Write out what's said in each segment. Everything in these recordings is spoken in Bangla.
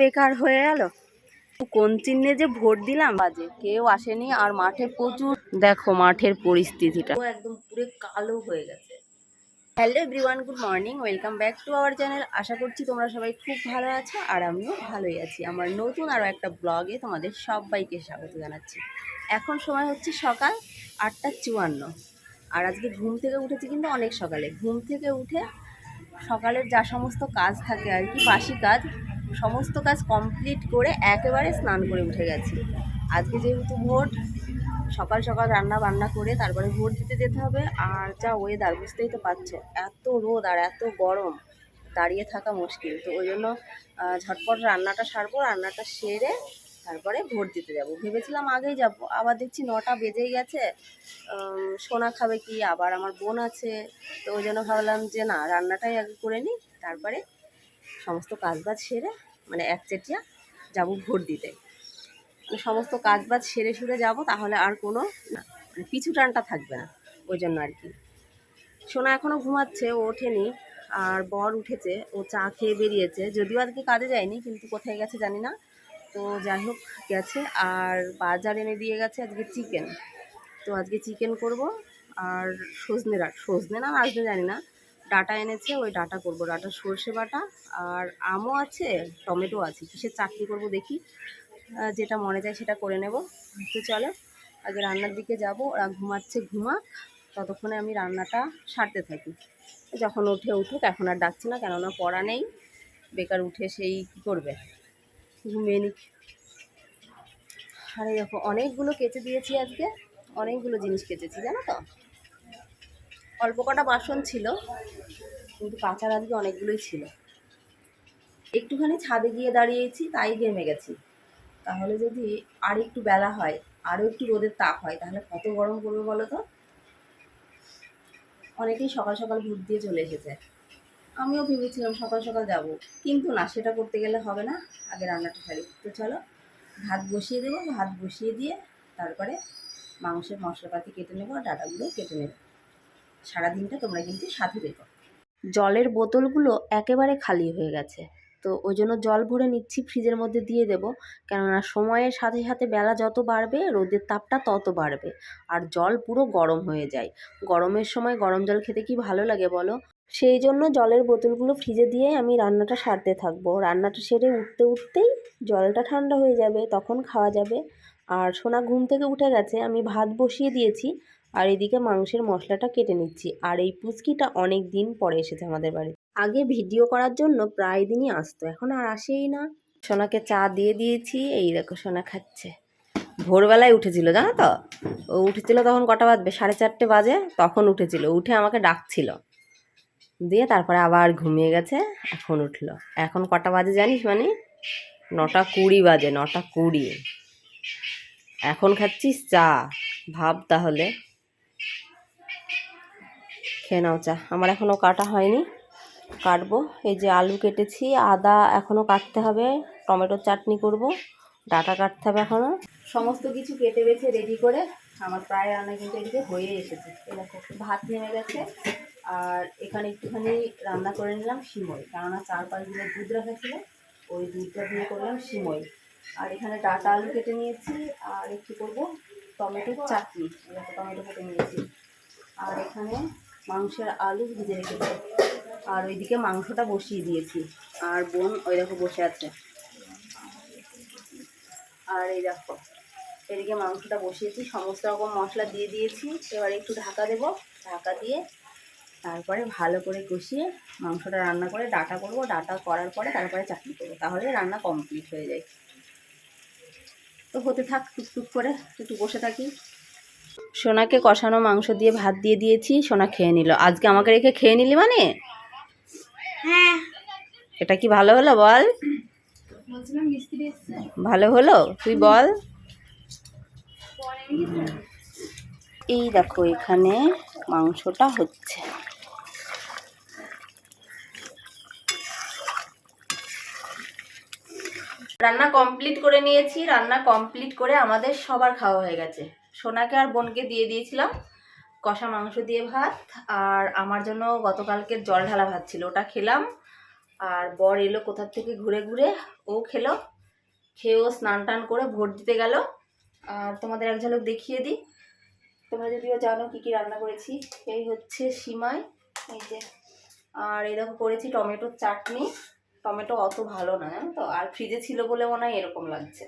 বেকার হয়ে গেল। কোন চিহ্নে যে ভোট দিলাম, বাজে। কেউ আসেনি আর মাঠে প্রচুর দেখো মাঠের পরিস্থিতিটা। একদম পুরো কালো হয়ে গেছে। Hello everyone, good morning. Welcome back to our channel. আশা করছি তোমরা সবাই খুব ভালো আছো আর আমিও ভালোই আছি। আমার নতুন আরও একটা ব্লগে তোমাদের সবাইকে স্বাগত জানাচ্ছি। এখন সময় হচ্ছে সকাল আটটা চুয়ান্ন। আর আজকে ঘুম থেকে উঠেছি কিন্তু অনেক সকালে। ঘুম থেকে উঠে সকালের যা সমস্ত কাজ থাকে আর কি, বাসি কাজ সমস্ত কাজ কমপ্লিট করে একেবারে স্নান করে উঠে গেছি। আজকে যেহেতু ভোট সকাল সকাল রান্না বান্না করে তারপরে ভোট দিতে যেতে হবে। আর যা ওয়েদার বুঝতেই তো পারছ, এত রোদ আর এত গরম, দাঁড়িয়ে থাকা মুশকিল। তো ওই জন্য ঝটপট রান্নাটা সারবো, রান্নাটা সেরে তারপরে ভোট দিতে যাব। ভেবেছিলাম আগেই যাব, আবার দেখছি নটা বেজেই গেছে সোনা খাবে কি, আবার আমার বোন আছে। তো ওই জন্য ভাবলাম যে না, রান্নাটাই আগে করে নিই, তারপরে সমস্ত কাজবাজ সেরে মানে একচেটিয়া যাব ভোট দিতে। মানে সমস্ত কাজবাজ সেরে সুরে যাব, তাহলে আর কোনো মানে পিছু টানটা থাকবে না, ওই জন্য আর কি। সোনা এখনও ঘুমাচ্ছে, ও ওঠেনি, আর বর উঠেছে, ও চা খেয়ে বেরিয়েছে। যদিও আজকে কাজে যায়নি, কিন্তু কোথায় গেছে জানি না। তো যাই হোক, গেছে, আর বাজার এনে দিয়ে গেছে আজকে চিকেন। তো আজকে চিকেন করব, আর সজনে ডাট সজনে না আসবে জানি না। ডাটা এনেছে, ওই ডাটা করব, ডাটা সর্ষে বাটা আর আমও আছে, টমেটো আছে, কিসের চাটনি করব দেখি যেটা মনে যায় সেটা করে নেব। তো চলো, আগে রান্নার দিকে যাব, ওরা ঘুমাচ্ছে, ঘুমাক, ততক্ষণে আমি রান্নাটা সারতে থাকি। যখন উঠে উঠুক, এখন আর ডাকছি না, কেননা পড়া নেই, বেকার উঠে সেই কী করবে? ঘুমিয়ে নিক। আরে দেখো, অনেকগুলো কেচে দিয়েছি আজকে, অনেকগুলো জিনিস কেচেছি, জানো তো? অল্প কটা বাসন ছিল, কিন্তু কাঁচার আজকে অনেকগুলোই ছিল। একটুখানি ছাদে গিয়ে দাঁড়িয়েছি, তাই ঘেমে গেছি। তাহলে যদি আর একটু বেলা হয়, আরও একটু রোদের তাপ হয়, তাহলে কত গরম পড়বে বলো তো? অনেকেই সকাল সকাল ভোট দিয়ে চলে এসেছে। আমিও ভেবেছিলাম সকাল সকাল যাব, কিন্তু না, সেটা করতে গেলে হবে না। আগে রান্নাটা সারি তো চলো, ভাত বসিয়ে দেবো, ভাত বসিয়ে দিয়ে তারপরে মাংসের মশলাপাতি কেটে নেব, আর ডাটাগুলো কেটে নেব। সারাদিনটা তোমরা কিন্তু সাথে দেখো জলের বোতলগুলো একেবারে খালি হয়ে গেছে। তো ওই জন্য জল ভরে নিচ্ছি, ফ্রিজের মধ্যে দিয়ে দেবো। কেননা সময়ের সাথে সাথে বেলা যত বাড়বে, রোদের তাপটা তত বাড়বে। আর জল পুরো গরম হয়ে যায়। গরমের সময় গরম জল খেতে কি ভালো লাগে বলো? সেই জন্য জলের বোতলগুলো ফ্রিজে দিয়ে আমি রান্নাটা সারতে থাকব। রান্নাটা সেরে উঠতে উঠতেই জলটা ঠান্ডা হয়ে যাবে, তখন খাওয়া যাবে। আর সোনা ঘুম থেকে উঠে গেছে, আমি ভাত বসিয়ে দিয়েছি। আর এদিকে মাংসের মশলাটা কেটে নিচ্ছি। আর এই পুচকিটা অনেক দিন পরে এসেছে আমাদের বাড়ি আগে ভিডিও করার জন্য প্রায় দিনই আসতো, এখন আর আসেই না। সোনাকে চা দিয়ে দিয়েছি, এই দেখো সোনা খাচ্ছে। ভোরবেলায় উঠেছিল, জানো তো? ও উঠেছিল তখন কটা বাজবে? সাড়ে চারটে বাজে, তখন উঠেছিল। উঠে আমাকে ডাকছিল। দিয়ে তারপরে আবার ঘুমিয়ে গেছে, এখন উঠল। এখন কটা বাজে জানিস মানে? নটা কুড়ি বাজে, নটা কুড়ি। এখন খাচ্ছিস চা? ভাব তাহলে। খেয়ে নাও চা। আমার এখনও কাটা হয়নি। কাটবো। এই যে আলু কেটেছি, আদা এখনও কাটতে হবে। টমেটোর চাটনি করব। ডাটা কাটতে হবে এখনও সমস্ত কিছু কেটে বেছে রেডি করে আমার প্রায় রান্না কিন্তু এদিকে হয়ে এসেছে। ভাত নেমে গেছে। আর এখানে একটুখানি রান্না করে নিলাম সিমই। কেননা চার পাঁচ দিনের দুধ রাখা ছিল, ওই দুধটা দিয়ে করলাম সিমই। আর এখানে ডাটা আলু কেটে নিয়েছি, আর একটু করব টমেটোর চাটনি। টমেটো কেটে নিয়েছি। আর এখানে মাংসের আলু ভিজে রেখেছি। আর ওইদিকে মাংসটা বসিয়ে দিয়েছি। আর বোন ওই দেখো বসে আছে। আর এই দেখো, এদিকে মাংসটা বসিয়েছি, সমস্ত রকম মশলা দিয়ে দিয়েছি। এবার একটু ঢাকা দেবো। ঢাকা দিয়ে তারপরে ভালো করে কষিয়ে মাংসটা রান্না করে ডাটা করব। ডাটা করার পরে তারপরে চাটনি করব। তাহলে রান্না কমপ্লিট হয়ে যায়। তো হতে থাক, টুকটুক করে একটু বসে থাকি। সোনাকে কষানো মাংস দিয়ে ভাত দিয়ে দিয়েছি সোনা খেয়ে নিল। আজকে আমাকে রেখে খেয়ে নিলি মানে? হ্যাঁ। এটা কি ভালো হলো বল? ভালো হলো? তুই বল। এই দেখো এখানে মাংসটা হচ্ছে। রান্না কমপ্লিট করে নিয়েছি রান্না কমপ্লিট করে আমাদের সবার খাওয়া হয়ে গেছে। সোনাকে আর বোনকে দিয়ে দিয়েছিলাম কষা মাংস দিয়ে ভাত, আর আমার জন্য গতকালকে জল ঢালা ভাত ছিল। ওটা খেলাম, আর বর এলো কোথার থেকে ঘুরে ঘুরে, ও খেলো খেয়েও স্নান টান করে ভোট দিতে গেল। আর তোমাদের এক ঝলক দেখিয়ে দিই। তোমরা যদিও জানো কি কি রান্না করেছি, এই হচ্ছে সিমাই, এই যে, আর দেখো করেছি টমেটোর চাটনি। টমেটো অত ভালো না জানো তো? আর ফ্রিজে ছিল বলে মনে হয় এরকম লাগছে।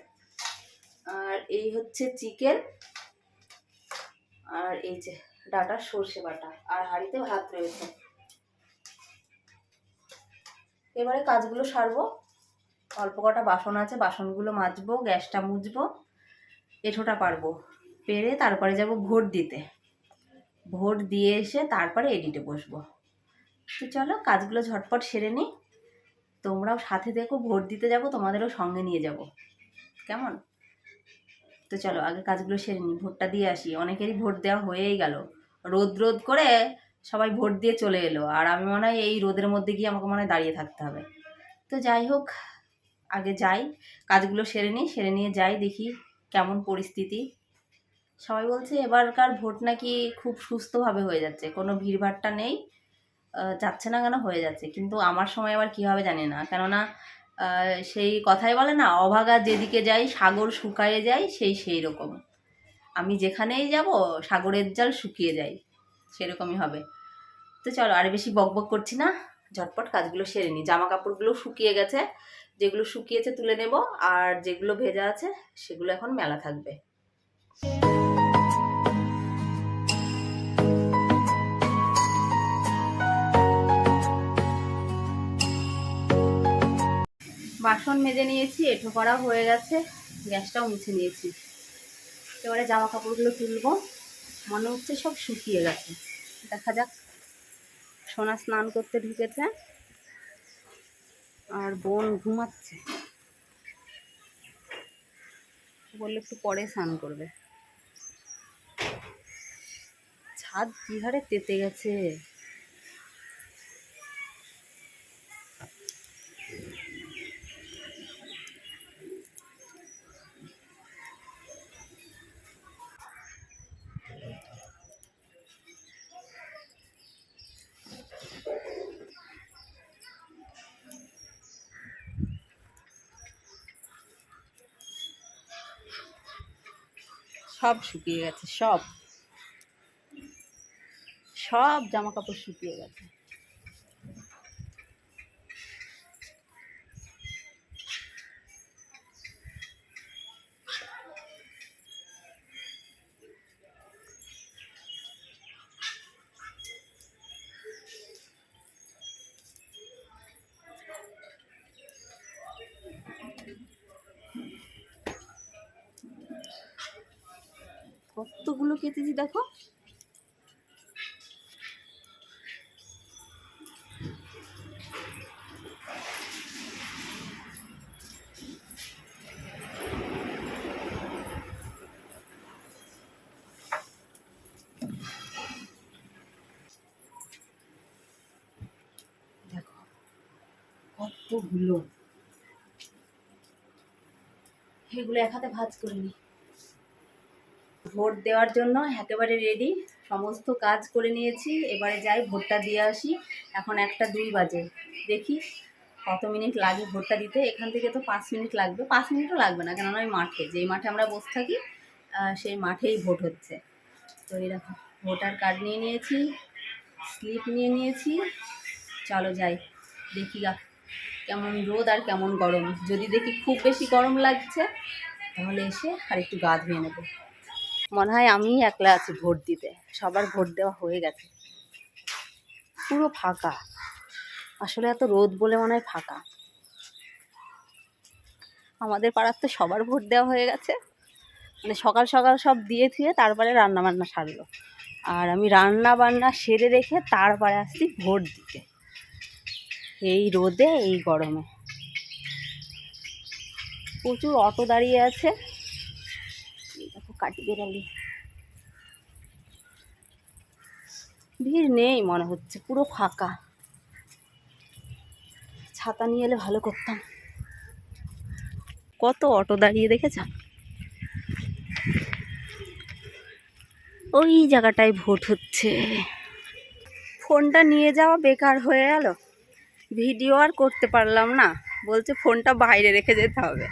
আর এই হচ্ছে চিকেন আর এই যে ডাটা সর্ষে বাটা আর হাঁড়িতে ভাত রয়েছে। এবারে কাজগুলো সারবো। অল্প কটা বাসন আছে, বাসনগুলো মাজবো, গ্যাসটা মুছবো, এঁঠোটা পারব পেরে তারপরে যাব ভোট দিতে। ভোট দিয়ে এসে তারপরে এডিটে বসবো। তো চলো কাজগুলো ঝটপট সেরে নিই। তোমরাও সাথে দেখো ভোট দিতে যাব, তোমাদেরও সঙ্গে নিয়ে যাব। কেমন? তো চলো আগে কাজগুলো সেরে নিই, ভোটটা দিয়ে আসি। অনেকেরই ভোট দেওয়া হয়েই গেল। রোদ রোদ করে সবাই ভোট দিয়ে চলে এলো। আর আমি মনে হয় এই রোদের মধ্যে গিয়ে আমাকে মনে হয় দাঁড়িয়ে থাকতে হবে। তো যাই হোক, আগে যাই, কাজগুলো সেরে নিই, সেরে নিয়ে যাই, দেখি কেমন পরিস্থিতি। সবাই বলছে, এবারকার ভোট নাকি খুব সুস্থভাবে হয়ে যাচ্ছে। কোনো ভিড়ভাট্টা নেই। যাচ্ছে না কেন? হয়ে যাচ্ছে। কিন্তু আমার সময় আবার কী হবে জানি না। কেননা সেই কথাই বলে না, অভাগা যেদিকে যাই, সাগর শুকায়ে যায় সেই সেই রকম। আমি যেখানেই যাব, সাগরের জল শুকিয়ে যায়। সেরকমই হবে। তো চলো, আর বেশি বকবক করছি না। ঝটপট কাজগুলো সেরে নিই জামা কাপড়গুলো শুকিয়ে গেছে। যেগুলো শুকিয়েছে তুলে নেব, আর যেগুলো ভেজা আছে, সেগুলো এখন মেলা থাকবে। বাসন মেজে নিয়েছি, এঁঠো করা হয়ে গেছে, গ্যাসটাও মুছে নিয়েছি। এবারে জামা কাপড়গুলো তুলবো, মনে হচ্ছে সব শুকিয়ে গেছে। দেখা যাক, সোনা স্নান করতে ঢুকেছে, আর বোন ঘুমাচ্ছে। বললে একটু পরে স্নান করবে। ছাদ কি হারে তেতে গেছে? সব শুকিয়ে গেছে সব। সব জামা কাপড় শুকিয়ে গেছে। কেটেছি দেখো। কতগুলো। এগুলো এক হাতে ভাজ করে নিই ভোট দেওয়ার জন্য একেবারে রেডি সমস্ত কাজ করে নিয়েছি। এবারে যাই, ভোটটা দিয়ে আসি। এখন একটা দুই বাজে। দেখি কত মিনিট লাগে ভোটটা দিতে। এখান থেকে তো পাঁচ মিনিট লাগবে। পাঁচ মিনিটও লাগবে না, কেননা ওই মাঠে। যেই মাঠে আমরা বসে থাকি সেই মাঠেই ভোট হচ্ছে। তো দেখো, ভোটার কার্ড নিয়ে নিয়েছি, স্লিপ নিয়ে নিয়েছি। চলো যাই, দেখি গা, কেমন রোদ আর কেমন গরম। যদি দেখি খুব বেশি গরম লাগছে, তাহলে এসে আর একটু গা ধুয়ে নেব। মনে হয় আমি একলা আছি ভোট দিতে। সবার ভোট দেওয়া হয়ে গেছে। পুরো ফাঁকা। আসলে এত রোদ বলে মনে হয় ফাঁকা। আমাদের পাড়ার তো সবার ভোট দেওয়া হয়ে গেছে। মানে সকাল সকাল সব দিয়ে থুয়ে তারপরে রান্না বান্না সারলো। আর আমি রান্না বান্না সেরে রেখে তারপরে আসছি ভোট দিতে। এই রোদে, এই গরমে। প্রচুর অটো দাঁড়িয়ে আছে। কাটি ভিড় নেই মনে হচ্ছে, পুরো ফাঁকা। ছাতা নিয়ে এলে ভালো করতাম। কত অটো দাঁড়িয়ে দেখেছ? ওই জায়গাটায় ভোট হচ্ছে। ফোনটা নিয়ে যাওয়া বেকার হয়ে গেল। ভিডিও আর করতে পারলাম না। বলছে ফোনটা বাইরে রেখে যেতে হবে।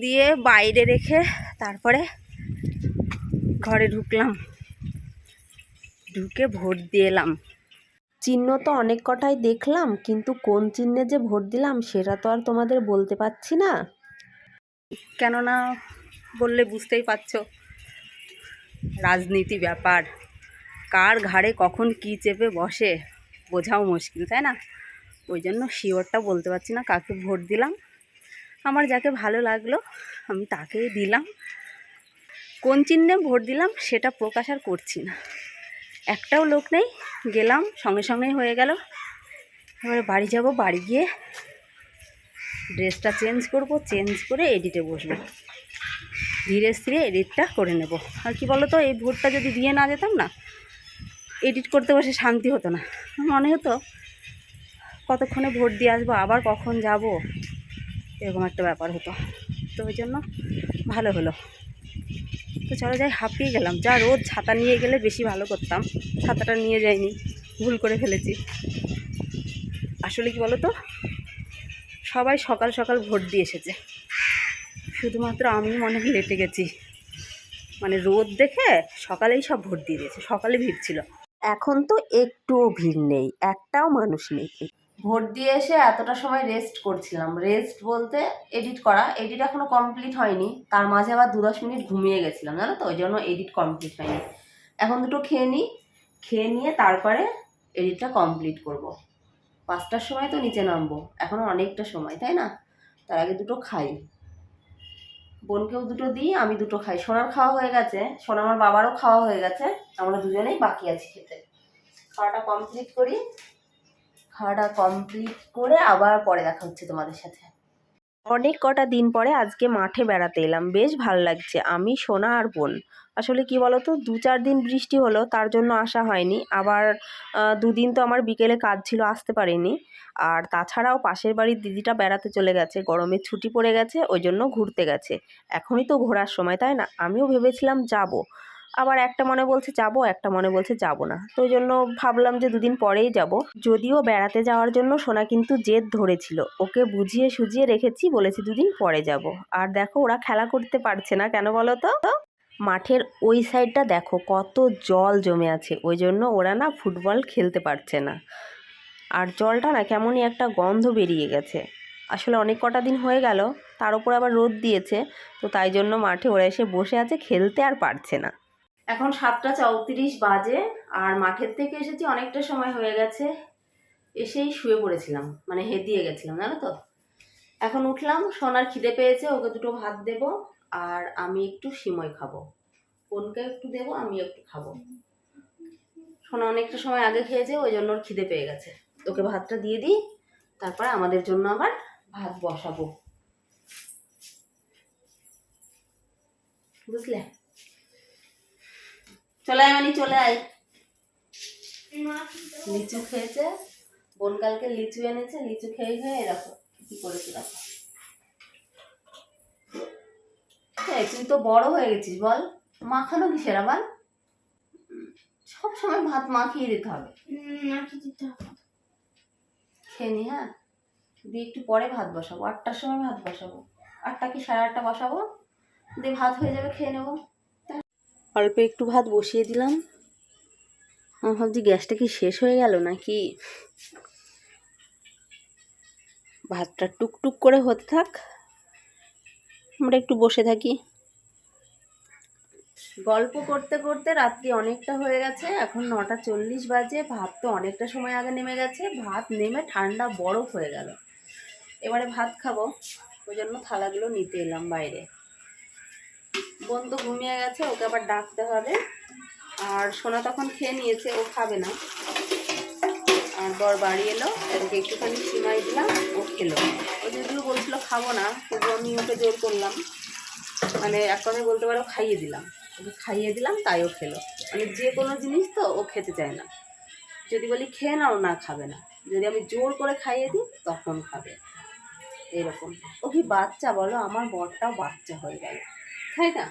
দিয়ে বাইরে রেখে তারপরে ঘরে ঢুকলাম। ঢুকে ভোট দিয়ে এলাম। চিহ্ন তো অনেক কটাই দেখলাম কিন্তু কোন চিহ্নে যে ভোট দিলাম সেটা তো আর তোমাদের বলতে পারছি না। কেননা বললে বুঝতেই পারছ রাজনীতি ব্যাপার। কার ঘাড়ে কখন কি চেপে বসে বোঝাও মুশকিল তাই না? ওই জন্য শিওরটা বলতে পারছি না কাকে ভোট দিলাম। আমার যাকে ভালো লাগল আমি তাকেই দিলাম। কোন চিহ্নে ভোট দিলাম সেটা প্রকাশ আর করছি না। একটাও লোক নেই, গেলাম, সঙ্গে সঙ্গেই হয়ে গেল। এবারে বাড়ি যাব, বাড়ি গিয়ে ড্রেসটা চেঞ্জ করব, চেঞ্জ করে এডিটে বসবো। ধীরে স্থিরে এডিটটা করে নেব। আর কি বলো তো এই ভোটটা যদি দিয়ে না যেতাম না, এডিট করতে বসে শান্তি হতো না। মনে হতো, কতক্ষণে ভোট দিয়ে আসব, আবার কখন যাব? এরকম একটা ব্যাপার হতো। তো ওই জন্য ভালো হলো। তো চলো যাই, হাঁপিয়ে গেলাম। যা রোদ, ছাতা নিয়ে গেলে বেশি ভালো করতাম। ছাতাটা নিয়ে যাইনি, ভুল করে ফেলেছি। আসলে কি বলো তো সবাই সকাল সকাল ভোট দিয়ে এসেছে। শুধুমাত্র আমি মনে হয় লেটে গেছি। মানে রোদ দেখে সকালেই সব ভোট দিয়ে দিয়েছে, সকালে ভিড় ছিল। এখন তো একটুও ভিড় নেই, একটাও মানুষ নেই। ভোট দিয়ে এসে এতটা সময় রেস্ট করছিলাম। রেস্ট বলতে এডিট করা। এডিট এখনও কমপ্লিট হয়নি। তার মাঝে আবার দু দশ মিনিট ঘুমিয়ে গেছিলাম, জানো তো? ওই জন্য এডিট কমপ্লিট হয়নি। এখন দুটো খেয়ে নিই খেয়ে নিয়ে তারপরে এডিটটা কমপ্লিট করব। পাঁচটার সময় তো নিচে নামবো। এখনও অনেকটা সময়, তাই না? তার আগে দুটো খাই। বোনকেও দুটো দিই, আমি দুটো খাই। সোনার খাওয়া হয়ে গেছে। সোনা আমার বাবারও খাওয়া হয়ে গেছে। আমরা দুজনেই বাকি আছি খেতে। খাওয়াটা কমপ্লিট করি। খাওয়াটা কমপ্লিট করে আবার পরে দেখা হচ্ছে তোমাদের সাথে। অনেক কটা দিন পরে আজকে মাঠে বেড়াতে এলাম। বেশ ভালো লাগছে। আমি, সোনা আর বোন। আসলে কি তো দু চার দিন বৃষ্টি হলো, তার জন্য আসা হয়নি। আবার দুদিন তো আমার বিকেলে কাজ ছিল, আসতে পারিনি। আর তাছাড়াও পাশের বাড়ির দিদিটা বেড়াতে চলে গেছে। গরমে ছুটি পড়ে গেছে, ওই জন্য ঘুরতে গেছে। এখনই তো ঘোরার সময়, তাই না? আমিও ভেবেছিলাম যাব। আবার একটা মনে বলছে যাব, একটা মনে বলছে যাব না। তো ওই জন্য ভাবলাম যে দুদিন পরেই যাব। যদিও বেড়াতে যাওয়ার জন্য সোনা কিন্তু জেদ ধরেছিল। ওকে বুঝিয়ে সুজিয়ে রেখেছি, বলেছি দুদিন পরে যাব। আর দেখো, ওরা খেলা করতে পারছে না কেন বলো তো? মাঠের ওই সাইডটা দেখো, কত জল জমে আছে। ওই জন্য ওরা না ফুটবল খেলতে পারছে না। আর জলটা না কেমনই একটা গন্ধ বেরিয়ে গেছে। আসলে অনেক কটা দিন হয়ে গেল, তার উপর আবার রোদ দিয়েছে। তো তাই জন্য মাঠে ওরা এসে বসে আছে, খেলতে আর পারছে না। এখন সাতটা চৌত্রিশ বাজে আর মাঠের থেকে এসেছি, অনেকটা সময় হয়ে গেছে। এসেই শুয়ে পড়েছিলাম মানে হেদিয়ে গেছিলাম, জানো তো? এখন উঠলাম, সোনার খিদে পেয়েছে, ওকে দুটো ভাত দেব, আর আমি একটু সিময় খাব। বোনকে একটু দেবো আমি একটু খাব। সোনা অনেকটা সময় আগে খেয়েছে, ওই জন্য ওর খিদে পেয়ে গেছে। ওকে ভাতটা দিয়ে দিই, তারপরে আমাদের জন্য আবার ভাত বসাবো। বুঝলে? চলে আয়। মানে চলে আয় লিচু খেয়েছে? বোন কালকে লিচু এনেছে লিচু খেয়ে খেয়ে এরকম কি করেছে দেখো। তুই তো বড় হয়ে গেছিস বল। মাখানো কিসের আবার? সব সময় ভাত মাখিয়ে দিতে হবে। খেয়ে নি হ্যাঁ? দিয়ে একটু পরে ভাত বসাবো আটটার সময় ভাত বসাবো। আটটা কি সাড়ে আটটা বসাবো? দিয়ে ভাত হয়ে যাবে খেয়ে নেব। অল্প একটু ভাত বসিয়ে দিলাম। আমি ভাবছি গ্যাসটা কি শেষ হয়ে গেল নাকি? ভাতটা টুকটুক করে হতে থাক। আমরা একটু বসে থাকি। গল্প করতে করতে রাত্রি অনেকটা হয়ে গেছে। এখন নটা চল্লিশ বাজে। ভাত তো অনেকটা সময় আগে নেমে গেছে। ভাত নেমে ঠান্ডা বরফ হয়ে গেল। এবারে ভাত খাব। ওই জন্য থালাগুলো নিতে এলাম বাইরে। বোন তো ঘুমিয়ে গেছে, ওকে আবার ডাকতে হবে। আর সোনা তখন খেয়ে নিয়েছে, ও খাবে না। আর বর বাড়ি এলো, ওকে একটুখানি সিমাই দিলাম, ও খেলো। ও যদিও বলছিল, খাব না। তবু আমি ওকে জোর করলাম। মানে এক কথায় বলতে পারো, খাইয়ে দিলাম। ওকে খাইয়ে দিলাম, তাই ও খেলো। মানে যে কোনো জিনিস তো ও খেতে চায় না। যদি বলি, খেয়ে নাও না, খাবে না। যদি আমি জোর করে খাইয়ে দিই, তখন খাবে। এরকম। ও কি বাচ্চা বলো, আমার বরটাও বাচ্চা হয়ে গেল। তাই না?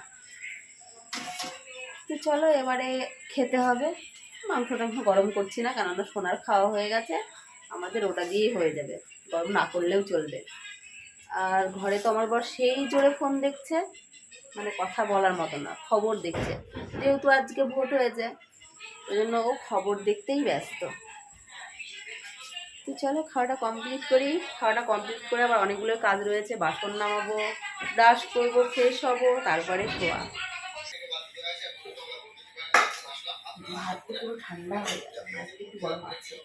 তো চলো এবারে খেতে হবে। মাংস টাংস গরম করছি না, কেননা সোনার খাওয়া হয়ে গেছে। আমাদের ওটা দিয়েই হয়ে যাবে, গরম না করলেও চলবে। আর ঘরে তো আমার বর সেই জোরে ফোন দেখছে মানে কথা বলার মতো না, খবর দেখছে। যেহেতু আজকে ভোট হয়েছে, ওই জন্য ও খবর দেখতেই ব্যস্ত। তো চলো খাওয়াটা কমপ্লিট করি। খাওয়াটা কমপ্লিট করে আবার অনেকগুলো কাজ রয়েছে। বাসন নামাবো ব্রাশ করব ফ্রেশ হব তারপরে শোয়া। পুরো ঠান্ডা হয়ে একটু গরম আছে।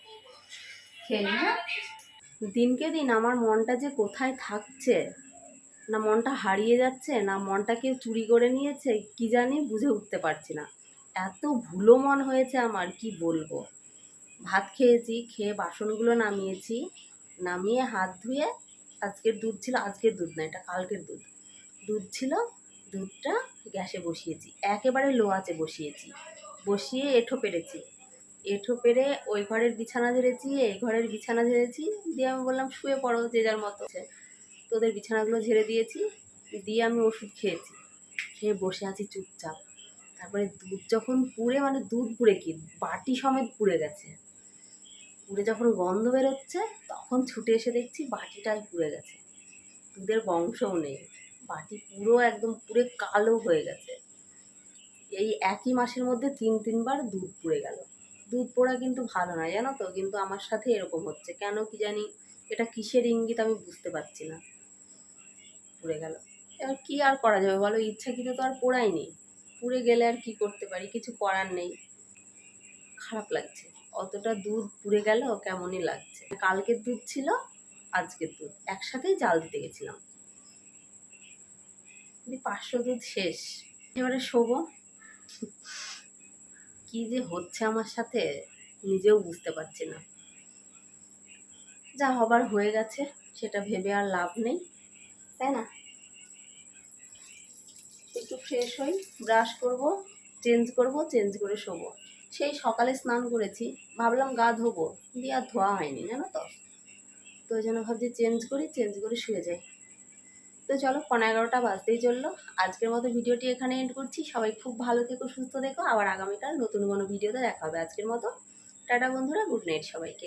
খেয়ে নি, হ্যাঁ? দিনকে দিন আমার মনটা যে কোথায় থাকছে না মনটা হারিয়ে যাচ্ছে না মনটা কেউ চুরি করে নিয়েছে কি জানি বুঝে উঠতে পারছি না। এত ভুলো মন হয়েছে আমার কি বলব? ভাত খেয়েছি, খেয়ে বাসনগুলো নামিয়েছি। নামিয়ে হাত ধুয়ে আজকের দুধ ছিল, আজকের দুধ না, এটা কালকের দুধ। দুধ ছিল, দুধটা গ্যাসে বসিয়েছি, একেবারে লো আঁচে বসিয়েছি। বসিয়ে এঁঠো পেরেছি। এঁঠো পেরে ওই ঘরের বিছানা ঝেড়েছি, এই ঘরের বিছানা ঝেড়েছি, দিয়ে আমি বললাম, শুয়ে পড়ো যে যার মতো তোদের বিছানাগুলো ঝেড়ে দিয়েছি, দিয়ে আমি ওষুধ খেয়েছি। খেয়ে বসে আছি চুপচাপ। তারপরে দুধ যখন পুড়ে মানে দুধ পুড়ে কি? বাটি সমেত পুড়ে গেছে। পুড়ে যখন গন্ধ বেরোচ্ছে, তখন ছুটে এসে দেখছি বাটিটাই পুড়ে গেছে। দুধের বংশও নেই। বাটি পুরো একদম পুরে কালো হয়ে গেছে। এই একই মাসের মধ্যে তিন, তিনবার দুধ পুড়ে গেল। দুধ পোড়া কিন্তু ভালো নয়, জানো তো? কিন্তু আমার সাথে এরকম হচ্ছে। কেন কি জানি? এটা কিসের ইঙ্গিত আমি বুঝতে পারছি না। পুড়ে গেল। এবার কি আর করা যাবে বলো? ইচ্ছাকৃত তো আর পোড়াই নেই পুড়ে গেলে আর কি করতে পারি? কিছু করার নেই। খারাপ লাগছে। অতটা দুধ পুড়ে গেল, কেমনই লাগছে। কালকের দুধ ছিল, আজকের দুধ। একসাথেই জাল দিতে গেছিলাম। পাঁচশো দুধ শেষ। এবারে শোবো। কি যে হচ্ছে আমার সাথে, নিজেও বুঝতে পারছি না। যা হবার হয়ে গেছে, সেটা ভেবে আর লাভ নেই, তাই না? একটু ফ্রেশ হই ব্রাশ করব চেঞ্জ করব চেঞ্জ করে শোবো। সেই সকালে স্নান করেছি। ভাবলাম গা ধোবো, দিয়ে আর ধোয়া হয়নি, জানো তো? তো ওই জন্য ভাবছি চেঞ্জ করি চেঞ্জ করে শুয়ে যাই। তো চলো পনেরো এগারোটা বাজতেই চলল। আজকের মতো ভিডিওটি এখানে এন্ড করছি। সবাই খুব ভালো থেকো, সুস্থ দেখো আবার আগামীকাল নতুন কোনো ভিডিওতে দেখা হবে। আজকের মতো, টাটা বন্ধুরা গুড নাইট সবাইকে।